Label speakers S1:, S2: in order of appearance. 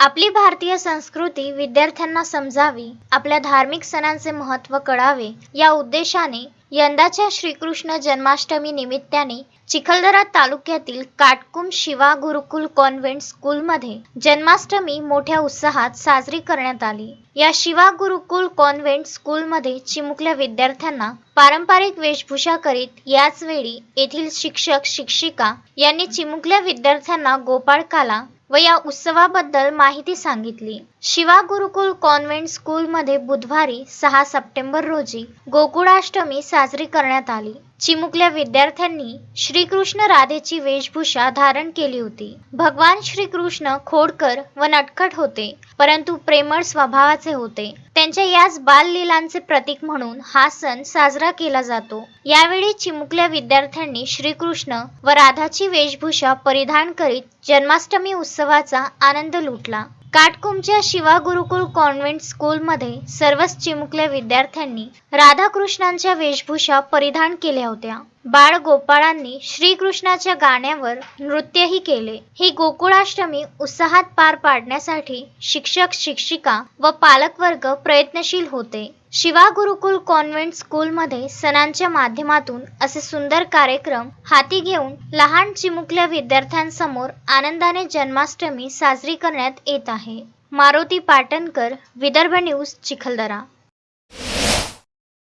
S1: आपली भारतीय संस्कृती विद्यार्थ्यांना समजावी आपल्या धार्मिक सणांचे महत्त्व कळावे या उद्देशाने यंदाच्या श्रीकृष्ण जन्माष्टमी निमित्ताने चिखलदरा तालुक्यातील काटकुम शिवा गुरुकुल कॉन्व्हेंट स्कूलमध्ये जन्माष्टमी मोठ्या उत्साहात साजरी करण्यात आली. या शिवा गुरुकुल कॉन्व्हेंट स्कूलमध्ये चिमुकल्या विद्यार्थ्यांना पारंपरिक वेशभूषा करीत याच वेळी येथील शिक्षक शिक्षिका यांनी चिमुकल्या विद्यार्थ्यांना गोपाळकाला व या उत्सवाबद्दल माहिती सांगितली. शिवा गुरुकुल कॉन्व्हेंट स्कूलमध्ये बुधवारी सहा सप्टेंबर रोजी गोकुळाष्टमी साजरी करण्यात आली. चिमुकल्या विद्यार्थ्यांनी श्रीकृष्ण राधेची वेशभूषा धारण केली होती. भगवान श्रीकृष्ण खोडकर व नटखट होते परंतु प्रेमळ स्वभावाचे होते. त्यांच्या याच बाललीलांचे प्रतीक म्हणून हा सण साजरा केला जातो. यावेळी चिमुकल्या विद्यार्थ्यांनी श्रीकृष्ण व राधाची वेशभूषा परिधान करीत जन्माष्टमी उत्सवाचा आनंद लुटला. काटकुमच्या शिवा गुरुकुल कॉन्व्हेंट स्कूलमध्ये सर्वच चिमुकल्या विद्यार्थ्यांनी राधाकृष्णांच्या वेशभूषा परिधान केल्या होत्या. बाळ गोपाळांनी श्रीकृष्णाच्या गाण्यावर नृत्यही केले. ही गोकुळाष्टमी उत्साहात पार पाडण्यासाठी शिक्षक शिक्षिका व पालकवर्ग प्रयत्नशील होते. शिवा गुरुकुल कॉन्व्हेंट स्कूलमध्ये सणांच्या माध्यमातून असे सुंदर कार्यक्रम हाती घेऊन लहान चिमुकल्या विद्यार्थ्यांसमोर आनंदाने जन्माष्टमी साजरी करण्यात येत आहे. मारुती पाटणकर विदर्भ न्यूज चिखलदरा.